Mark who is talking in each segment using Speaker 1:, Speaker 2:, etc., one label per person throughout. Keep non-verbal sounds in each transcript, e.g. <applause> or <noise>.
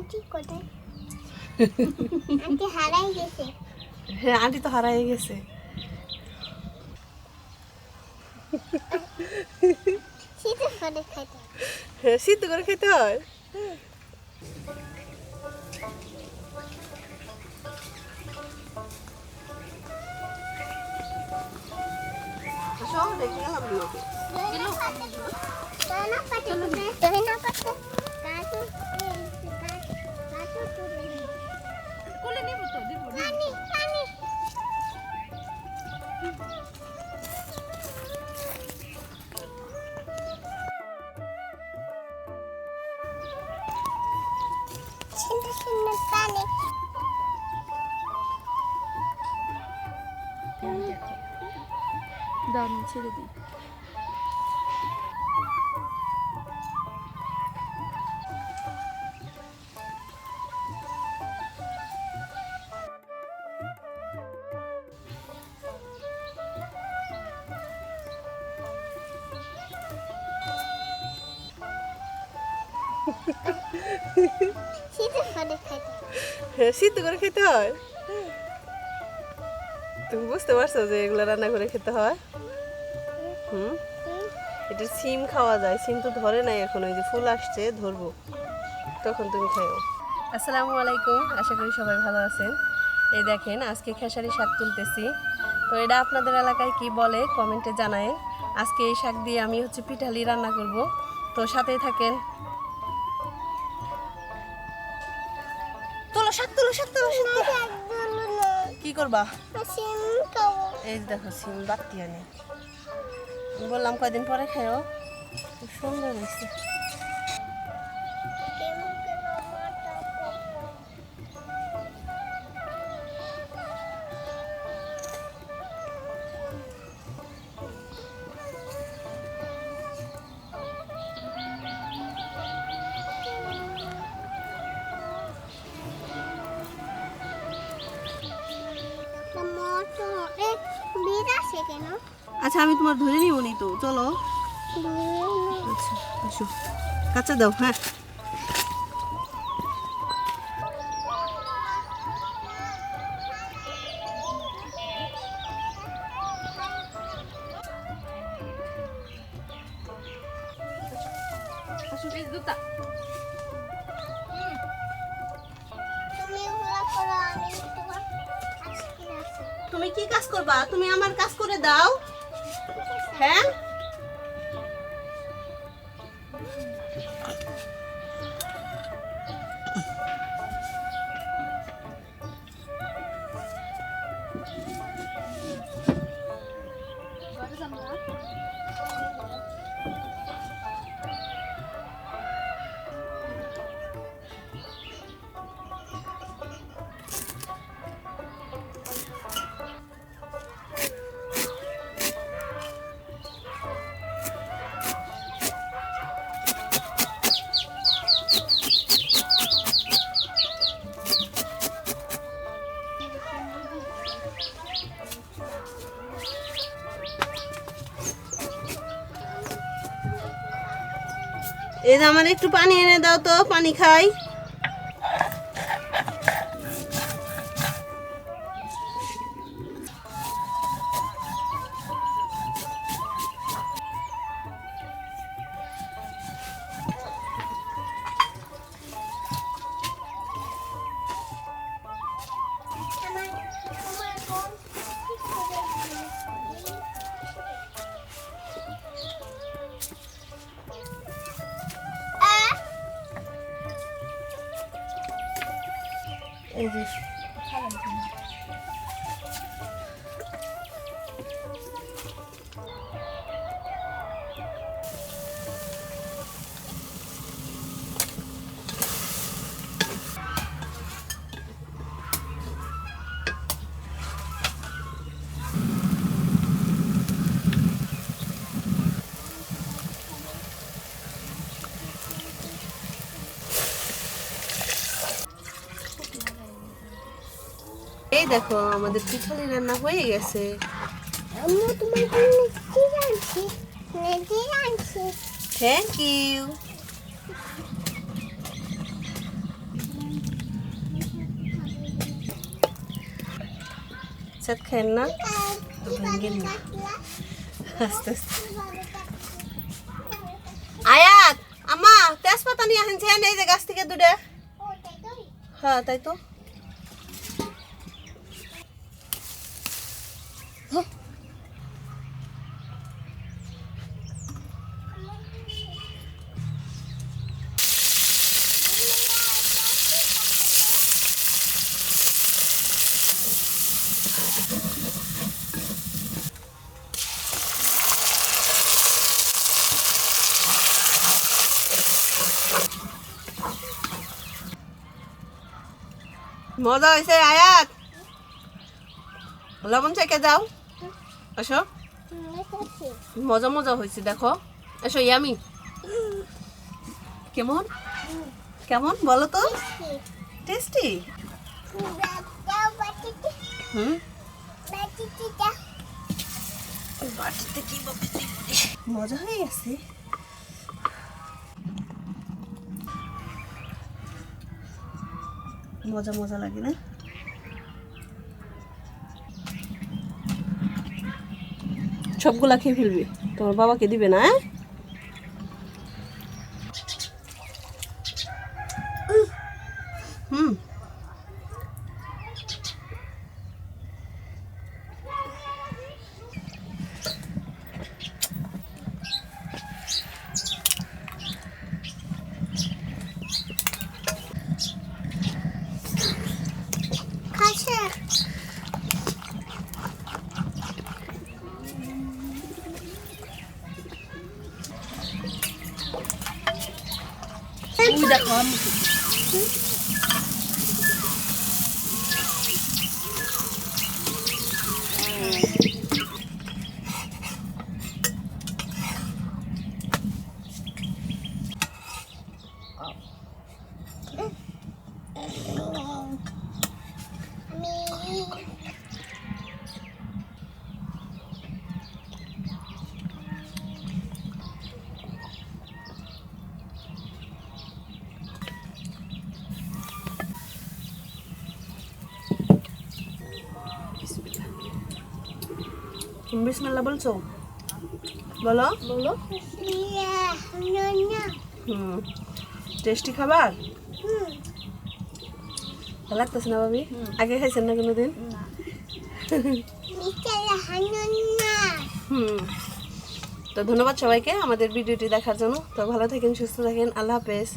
Speaker 1: Aunty কোথায়? <laughs> Aunty হারাই গেছে।
Speaker 2: হ্যাঁ আন্টি তো হারাই গেছে।
Speaker 1: শীতে ফলে খাইতে
Speaker 2: হ্যাঁ সিদ্ধ করে খেতে হয়। শহরে গেলাম লোকে।
Speaker 3: দাও আমি ছেড়ে দিই।
Speaker 2: হ্যাঁ। সিদ্ধ করে খেতে হয়? তুমি বুঝতে পারছ যে এগুলো রান্না করে খেতে হয়? হুম? এটা সিম খাওয়া যায়, সিম তো ধরে নাই এখন, ওই যে ফুল আসছে, ধরবো। তখন তুমি খাইও। আসসালামু আলাইকুম, আশা করি সবাই ভালো আছেন। এই দেখেন, আজকে খেসারি শাক তুলতেছি। তো এটা আপনাদের এলাকায় কি বলে, কমেন্টে জানায় আজকে এই শাক দিয়ে আমি হচ্ছে পিঠালি রান্না করব। তো সাথেই থাকেন করবা? এই দেখো সিম বাতি আনে। বললাম কয়দিন পরে খেয়েও খুব সুন্দর হয়েছে।
Speaker 1: কেন?
Speaker 2: আচ্ছা আমি তোমার ধরে নিব নি তো চলো। আচ্ছা কাঁচা দাও হ্যাঁ। কি কাজ করবা? তুমি আমার কাজ করে দাও। হ্যাঁ? এই যে আমার একটু পানি এনে দাও তো পানি খাই। এই দেখো, আমাদের পিঠালি রান্না হয়ে গেছে। থ্যাংক ইউ না? আস্তে আয়াত আমা তেজপাতা নিয়ে আসেন এই যে গাছ থেকে দুটা। হ্যাঁ তাই তো। মজা হয়েছে আয়াত লবণ চেকে যাও মজা মজা হয়েছে দেখো। এসো ইয়ামি। কেমন? কেমন? বলো তো। টেস্টি। হুম? বাটিতে কি মজা হয়ে গেছে। মজা মজা লাগে না? সবগুলা খেয়ে ফেলবি। তোমার বাবাকে দিবে না হ্যাঁ? হুম।
Speaker 3: ওই
Speaker 2: তুমি বিসমিল্লাহ বলছো? বলো।
Speaker 3: বলো।
Speaker 2: হুম। টেস্টি খাবার? ভালো লাগতেছে না ভাবি? আগে খাইছেন না কোনোদিন? হুম। তো ধন্যবাদ সবাইকে আমাদের ভিডিওটি দেখার জন্য। তো ভালো থাকেন সুস্থ থাকেন। আল্লাহ হাফেজ।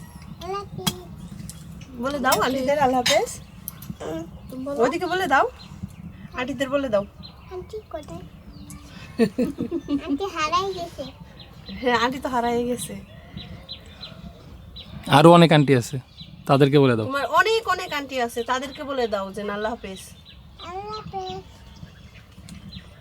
Speaker 2: বলে দাও আন্টিদের আল্লাহ হাফেজ। ওইদিকে বলে দাও। আন্টিদের বলে দাও।
Speaker 1: আন্টি কোথায়?
Speaker 2: হ্যাঁ আন্টি তো হারাই গেছে।
Speaker 4: আরও অনেক আন্টি আছে। তাদেরকে বলে দাও।
Speaker 2: তোমার অনেক অনেক আন্টি আছে। তাদেরকে বলে দাও যে
Speaker 1: আল্লাহ হাফেজ।